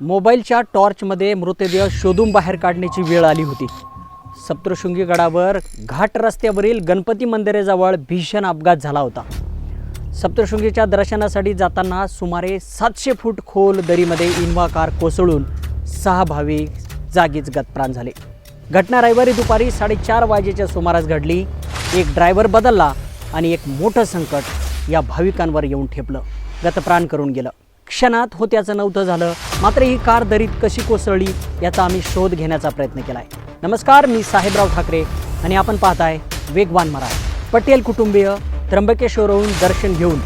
मोबाईलच्या टॉर्चमध्ये मृतदेह शोधून बाहेर काढण्याची वेळ आली होती. सप्तशृंगी गडावर घाट रस्त्यावरील गणपती मंदिराजवळ भीषण अपघात झाला होता. सप्तशृंगीच्या दर्शनासाठी जाताना सुमारे सातशे फूट खोल दरीमध्ये इन्वा कार कोसळून सहा भाविक जागीच गतप्राण झाले. घटना रविवारी दुपारी साडेचार वाजेच्या सुमारास घडली. एक ड्रायव्हर बदलला आणि एक मोठं संकट या भाविकांवर येऊन ठेपलं. गतप्राण करून गेलं. क्षणात होत्याचं नव्हतं झालं. मात्र ही कार दरीत कशी कोसळली याचा आम्ही शोध घेण्याचा प्रयत्न केला आहे नमस्कार मी साहेबराव ठाकरे आणि आपण पाहताय वेगवान मराठ. पटेल कुटुंबीय त्र्यंबकेश्वरहून दर्शन घेऊन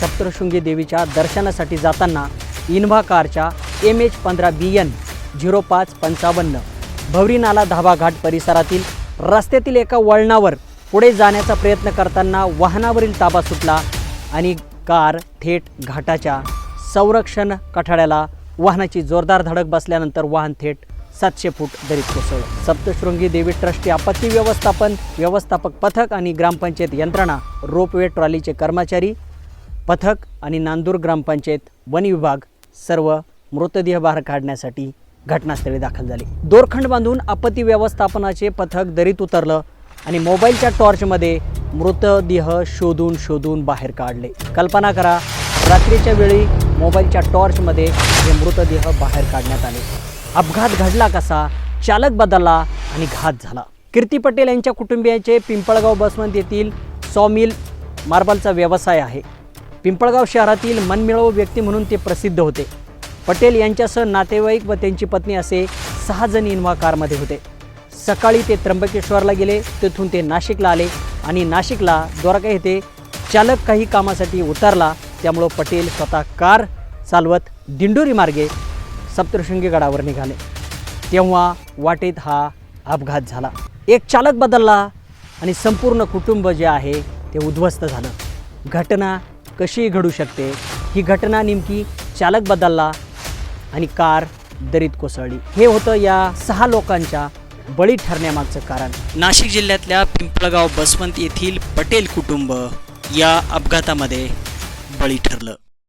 सप्तशृंगी देवीच्या दर्शनासाठी जाताना इन्व्हा कारच्या एम एच पंधरा बी एन झिरो पाच पंचावन्न भवरीनाला धाबा घाट परिसरातील रस्त्यातील एका वळणावर पुढे जाण्याचा प्रयत्न करताना वाहनावरील ताबा सुटला आणि कार थेट घाटाच्या संरक्षण कठाड्याला वाहनाची जोरदार धडक बसल्यानंतर वाहन थेट सातशे फूट दरीत कोसळलं. सप्तशृंगी देवी ट्रस्टी आपत्ती व्यवस्थापन व्यवस्थापक पथक आणि ग्रामपंचायत यंत्रणा रोपवे ट्रॉलीचे कर्मचारी पथक आणि नांदूर ग्रामपंचायत वन विभाग सर्व मृतदेह बाहेर काढण्यासाठी घटनास्थळी दाखल झाले. दोरखंड बांधून आपत्ती व्यवस्थापनाचे पथक दरीत उतरलं आणि मोबाईलच्या टॉर्चमध्ये मृतदेह शोधून शोधून बाहेर काढले. कल्पना करा रात्रीच्या वेळी मोबाईलच्या टॉर्चमध्ये हे मृतदेह बाहेर काढण्यात आले. अपघात घडला कसा चालक बदलला आणि घात झाला. कीर्ती पटेल यांच्या कुटुंबियांचे पिंपळगाव बसवंत येथील सॉमिल मार्बलचा व्यवसाय आहे. पिंपळगाव शहरातील मनमिळव व्यक्ती म्हणून ते प्रसिद्ध होते. पटेल यांच्यासह नातेवाईक व त्यांची पत्नी असे सहा जण इन्वा कारमध्ये होते. सकाळी ते त्र्यंबकेश्वरला गेले तेथून ते नाशिकला आले आणि नाशिकला द्वारका येथे चालक काही कामासाठी उतरला त्यामुळं पटेल स्वतः कार चालवत दिंडोरी मार्गे सप्तशृंगी गडावर निघाले. तेव्हा वाटेत हा अपघात झाला. एक चालक बदलला आणि संपूर्ण कुटुंब जे आहे ते उद्ध्वस्त झालं. घटना कशी घडू शकते? ही घटना नेमकी चालक बदलला आणि कार दरीत कोसळली. हे होतं या सहा लोकांच्या बळी ठरण्यामागचं कारण. नाशिक जिल्ह्यातल्या पिंपळगाव बसवंत येथील पटेल कुटुंब या अपघातामध्ये ठरलं